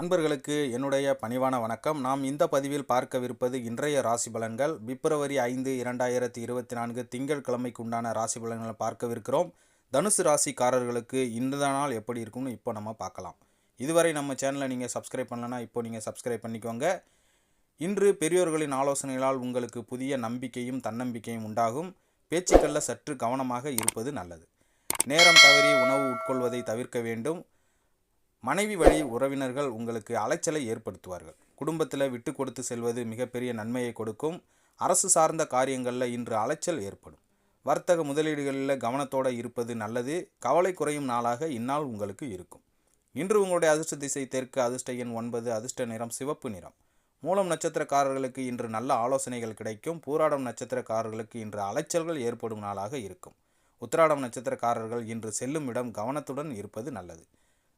அன்பர்களுக்கு என்னுடைய பணிவான வணக்கம். நாம் இந்த பதிவில் பார்க்கவிருப்பது இன்றைய ராசி பலன்கள். பிப்ரவரி ஐந்து இரண்டாயிரத்தி இருபத்தி நான்கு திங்கட்கிழமைக்கு உண்டான ராசி பலன்களை பார்க்கவிருக்கிறோம். தனுசு ராசிக்காரர்களுக்கு இந்த நாள் எப்படி இருக்கும்னு இப்போ நம்ம பார்க்கலாம். இதுவரை நம்ம சேனலை நீங்கள் சப்ஸ்கிரைப் பண்ணலன்னா இப்போ நீங்கள் சப்ஸ்கிரைப் பண்ணிக்கோங்க. இன்று பெரியோர்களின் ஆலோசனைகளால் உங்களுக்கு புதிய நம்பிக்கையும் தன்னம்பிக்கையும் உண்டாகும். பேச்சுக்களில் சற்று கவனமாக இருப்பது நல்லது. நேரம் தவறி உணவு உட்கொள்வதை தவிர்க்க வேண்டும். மனைவி வழி உறவினர்கள் உங்களுக்கு அலைச்சலை ஏற்படுத்துவார்கள். குடும்பத்தில் விட்டு கொடுத்து செல்வது மிகப்பெரிய நன்மையை கொடுக்கும். அரசு சார்ந்த காரியங்களில் இன்று அலைச்சல் ஏற்படும். வர்த்தக முதலீடுகளில் கவனத்தோடு இருப்பது நல்லது. கவலை குறையும் நாளாக இந்நாள் உங்களுக்கு இருக்கும். இன்று உங்களுடைய அதிர்ஷ்ட திசை தெற்கு அதிர்ஷ்ட எண் ஒன்பது அதிர்ஷ்ட நிறம் சிவப்பு நிறம். மூலம் நட்சத்திரக்காரர்களுக்கு இன்று நல்ல ஆலோசனைகள் கிடைக்கும். பூராடம் நட்சத்திரக்காரர்களுக்கு இன்று அலைச்சல்கள் ஏற்படும் நாளாக இருக்கும். உத்திராடம் நட்சத்திரக்காரர்கள் இன்று செல்லும் இடம் கவனத்துடன் இருப்பது நல்லது.